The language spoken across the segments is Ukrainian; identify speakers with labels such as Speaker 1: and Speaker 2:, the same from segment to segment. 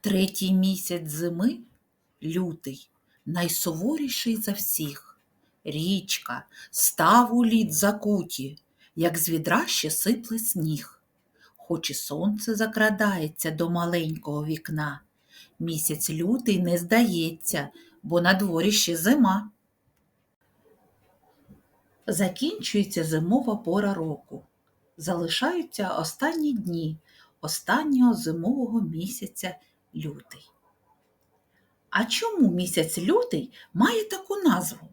Speaker 1: Третій місяць зими лютий, найсуворіший за всіх. Річка, став у лід закуті, як з відра ще сипле сніг. Хоч і сонце закрадається до маленького вікна, місяць лютий не здається, бо на дворі ще зима. Закінчується зимова пора року. Залишаються останні дні останнього зимового місяця лютий. А чому місяць лютий має таку назву?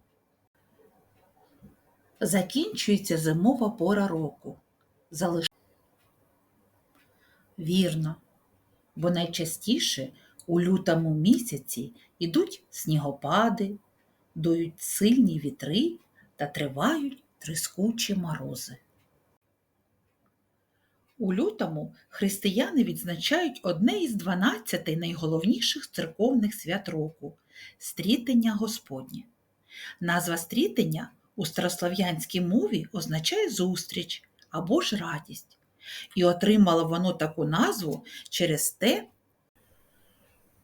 Speaker 1: Закінчується зимова пора року. Залиш... Вірно, бо найчастіше у лютому місяці ідуть снігопади, дують сильні вітри та тривають трискучі морози. У лютому християни відзначають одне із 12 найголовніших церковних свят року стрітення Господнє. Назва стрітення у старослов'янській мові означає зустріч або ж радість. І отримало воно таку назву через те,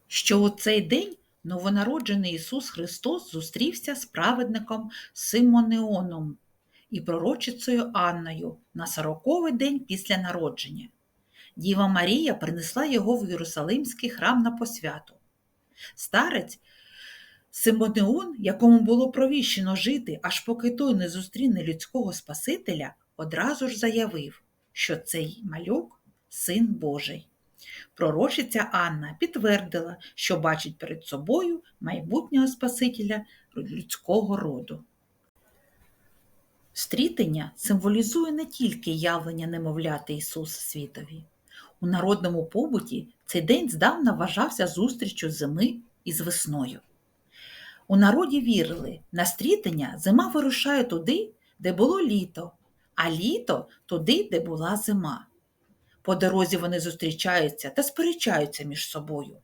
Speaker 1: що у цей день новонароджений Ісус Христос зустрівся з праведником Симонеоном і пророчицею Анною на сороковий день після народження. Діва Марія принесла його в Єрусалимський храм на посвяту. Старець Симонеон, якому було провіщено жити, аж поки той не зустріне людського Спасителя, одразу ж заявив, що цей малюк син Божий. Пророчиця Анна підтвердила, що бачить перед собою майбутнього Спасителя людського роду. Стрітення символізує не тільки явлення немовляти Ісуса світові. У народному побуті цей день здавна вважався зустрічю зими із весною. У народі вірили, на стрітення зима вирушає туди, де було літо, а літо туди, де була зима. По дорозі вони зустрічаються та сперечаються між собою.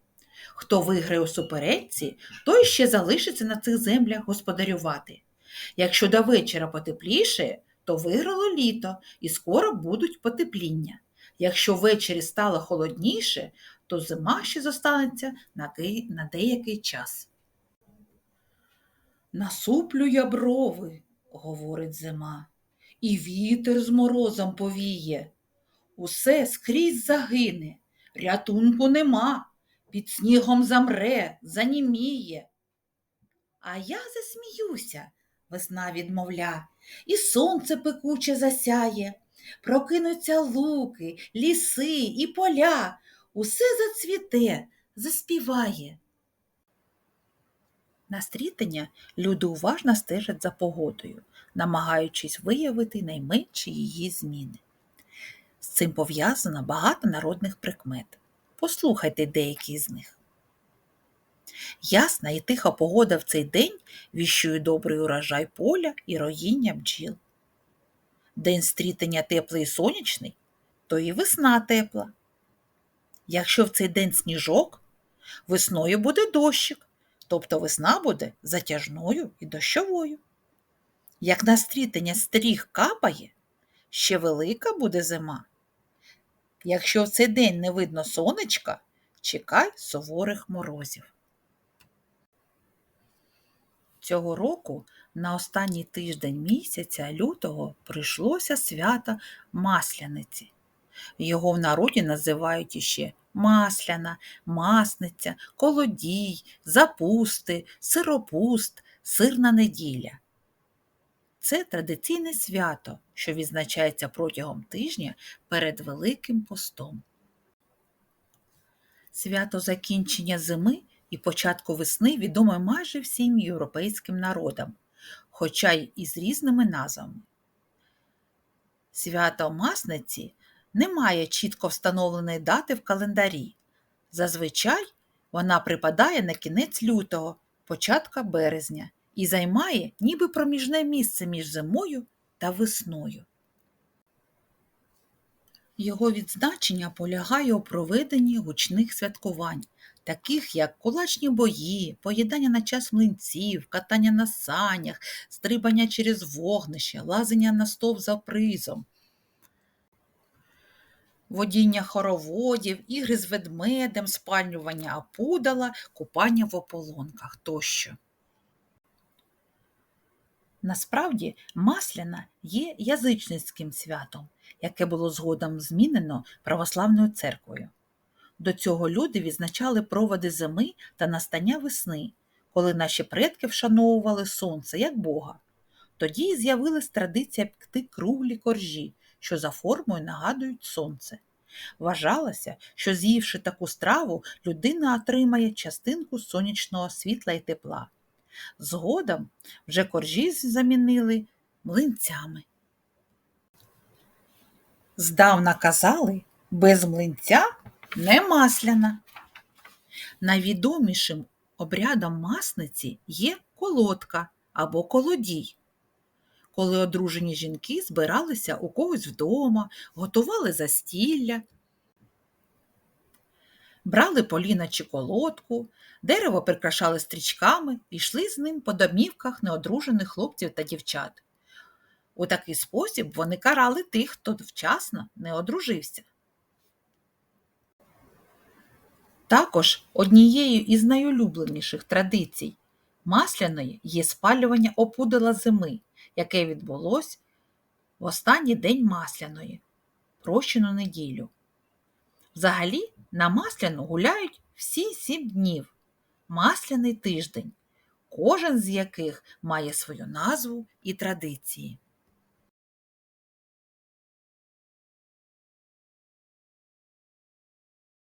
Speaker 1: Хто виграє у суперечці, той ще залишиться на цих землях господарювати. Якщо до вечора потепліше, то виграло літо і скоро будуть потепління. Якщо ввечері стало холодніше, то зима ще зостанеться на деякий час. Насуплю я брови, говорить зима, і вітер з морозом повіє. Усе скрізь загине, рятунку нема, під снігом замре, заніміє. А я засміюся, весна відмовля, і сонце пекуче засяє, прокинуться луки, ліси і поля, усе зацвіте, заспіває. На стрітення люди уважно стежать за погодою, намагаючись виявити найменші її зміни. З цим пов'язано багато народних прикмет. Послухайте деякі з них. Ясна і тиха погода в цей день віщує добрий урожай поля і роїння бджіл. День стрітення теплий і сонячний, то і весна тепла. Якщо в цей день сніжок, весною буде дощик, тобто весна буде затяжною і дощовою. Як на стрітення стріх капає, ще велика буде зима. Якщо в цей день не видно сонечка, чекай суворих морозів. Цього року на останній тиждень місяця лютого прийшлося свято Масляниці. Його в народі називають іще масляна, масниця, колодій, запусти, сиропуст, сирна неділя. Це традиційне свято, що відзначається протягом тижня перед Великим постом. Свято закінчення зими і початку весни відоме майже всім європейським народам, хоча й із різними назвами. Свято Масниці не має чітко встановленої дати в календарі. Зазвичай вона припадає на кінець лютого, початка березня і займає ніби проміжне місце між зимою та весною. Його відзначення полягає у проведенні гучних святкувань, таких як кулачні бої, поїдання на час млинців, катання на санях, стрибання через вогнище, лазення на стовп за призом. водіння хороводів, ігри з ведмедем, спалювання опудала, купання в ополонках тощо. Насправді, Масляна є язичницьким святом, яке було згодом змінено православною церквою. До цього люди відзначали проводи зими та настання весни, коли наші предки вшановували сонце як Бога. Тоді з'явилась традиція пекти круглі коржі, що за формою нагадують сонце. Вважалося, що з'ївши таку страву, людина отримає частинку сонячного світла і тепла. Згодом вже коржі замінили млинцями. Здавна казали, без млинця не масляна. Найвідомішим обрядом масниці є колодка або колодій. Коли одружені жінки збиралися у когось вдома, готували застілля, брали поліна чи колодку, дерево прикрашали стрічками і йшли з ним по домівках неодружених хлопців та дівчат. У такий спосіб вони карали тих, хто вчасно не одружився. Також однією із найулюбленіших традицій масляної є спалювання опудала зими, яке відбулось в останній день масляної, прощену неділю. Взагалі на масляну гуляють всі сім днів масляний тиждень, кожен з яких має свою назву і традиції.